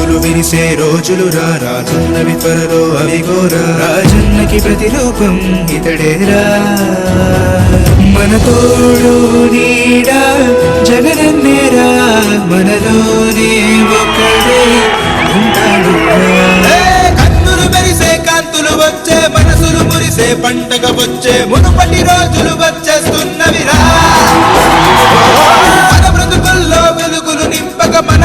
చిరునవ్వులు వినిసే రోజులు రా రానున్నవి త్వరలో అవిగోరా రాజన్నకి ప్రతిరూపం ఇతడేరా మన తోడు నీడా జగనన్నేరా మనలోనే ఒకడే ఉంటాడు కన్నులు మెరిసే కాంతులు వచ్చే మనసులు మురిసే పండగ వచ్చే మునుపటి రోజులు వచ్చేస్తున్నవిరా మన బ్రతుకుల్లో వెలుగులు నింపక మన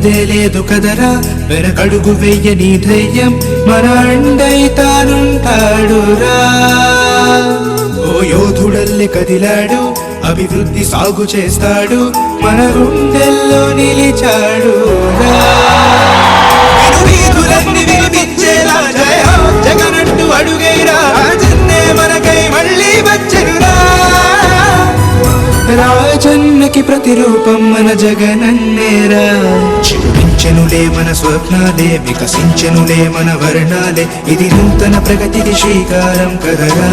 ఉన్నదే లేదు కదరా. వెనకడుగు వెయ్యని ధైర్యం. మన అండై తానుంటాడురా. ఓ యోధుడల్లి కదిలాడు. అభివృద్ధి సాగు చేస్తాడు. మన గుండెల్లో నిలిచాడు రాజన్నకి ప్రతిరూపం మన జగనన్నేరా. చిగురించెనులే మన స్వప్నాలే వికసించెనులే మన వర్ణాలే. ఇది నూతన ప్రగతికి శ్రీకారం కదరా.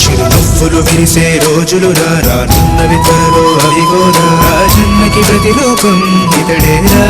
చిరునవ్వులు విరిసే రోజులు రా రానున్నవి త్వరలో అవిగోరా రాజన్నకి ప్రతిరూపం ఇతడేరా.